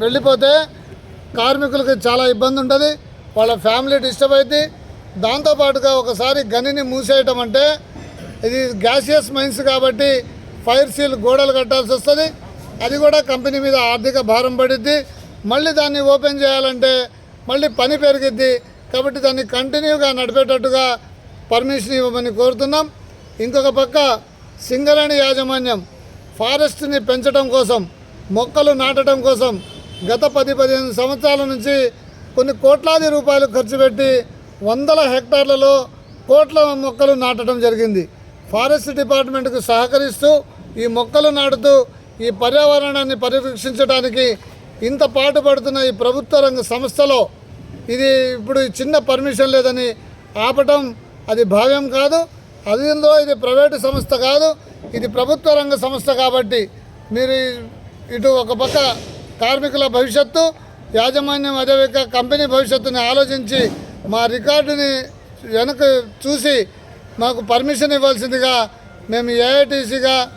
వెళ్ళిపోతే కార్మికులకు చాలా ఇబ్బంది ఉంటుంది వాళ్ళ ఫ్యామిలీ డిస్టర్బ్ అవుతుంది దాంతోపాటుగా ఒకసారి గనిని మూసేయటం అంటే ఇది గ్యాసియస్ మైన్స్ కాబట్టి ఫైర్ సీల్ గోడలు కట్టాల్సి వస్తుంది. అది కూడా కంపెనీ మీద ఆర్థిక భారం పడిద్ది. మళ్ళీ దాన్ని ఓపెన్ చేయాలంటే మళ్ళీ పని పెరిగిద్ది. కాబట్టి దాన్ని కంటిన్యూగా నడిపేటట్టుగా పర్మిషన్ ఇవ్వమని కోరుతున్నాం. ఇంకొక పక్క సింగరేణి యాజమాన్యం ఫారెస్ట్ని పెంచడం కోసం మొక్కలు నాటడం కోసం గత పది పదిహేను సంవత్సరాల నుంచి కొన్ని కోట్లాది రూపాయలు ఖర్చు పెట్టి వందల హెక్టార్లలో కోట్ల మొక్కలు నాటడం జరిగింది. ఫారెస్ట్ డిపార్ట్మెంట్కు సహకరిస్తూ ఈ మొక్కలు నాటుతూ ఈ పర్యావరణాన్ని పరిరక్షించడానికి ఇంత పాటుపడుతున్న ఈ ప్రభుత్వ రంగ సంస్థలో ఇది ఇప్పుడు చిన్న పర్మిషన్ లేదని ఆపటం అది భావ్యం కాదు. అదిలో ఇది ప్రైవేటు సంస్థ కాదు. ఇది ప్రభుత్వ రంగ సంస్థ కాబట్టి మీరు ఇటు ఒక పక్క కార్మికుల భవిష్యత్తు యాజమాన్యం అదేవిధంగా కంపెనీ భవిష్యత్తుని ఆలోచించి మా రికార్డుని వెనక చూసి మాకు పర్మిషన్ ఇవ్వాల్సిందిగా మేము ఏఐటీసీగా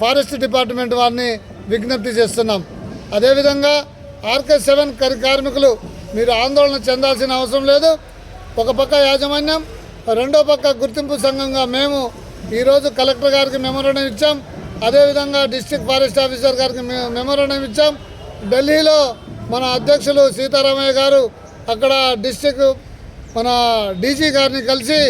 ఫారెస్ట్ డిపార్ట్మెంట్ వారిని విజ్ఞప్తి చేస్తున్నాం. అదేవిధంగా ఆర్కే సెవెన్ కరి కార్మికులు మీరు ఆందోళన చెందాల్సిన అవసరం లేదు. ఒక పక్క యాజమాన్యం రెండో పక్క గుర్తింపు సంఘంగా మేము ఈరోజు కలెక్టర్ గారికి మెమోరాండం ఇచ్చాం. అదేవిధంగా డిస్ట్రిక్ట్ ఫారెస్ట్ ఆఫీసర్ గారికి మె- మెమోరాండం ఇచ్చాం. ఢిల్లీలో మన అధ్యక్షులు సీతారామయ్య గారు అక్కడ డిస్టిక్ మన డీజీ గారిని కలిసి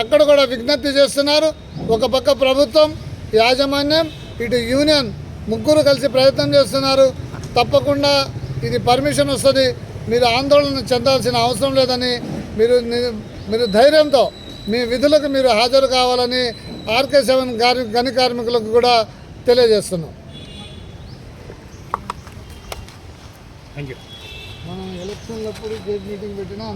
అక్కడ కూడా విజ్ఞప్తి చేస్తున్నారు. ఒక పక్క ప్రభుత్వం యాజమాన్యం ఇటు యూనియన్ ముగ్గురు కలిసి ప్రయత్నం చేస్తున్నారు. తప్పకుండా ఇది పర్మిషన్ వస్తుంది. మీరు ఆందోళన చెందాల్సిన అవసరం లేదని మీరు మీరు ధైర్యంతో మీ విధులకు మీరు హాజరు కావాలని ఆర్కే సెవెన్ గారి గని కార్మికులకు కూడా తెలియజేస్తున్నాం. థ్యాంక్ యూ మనం ఎలక్షన్లప్పుడు గేట్ మీటింగ్ పెట్టినా అంత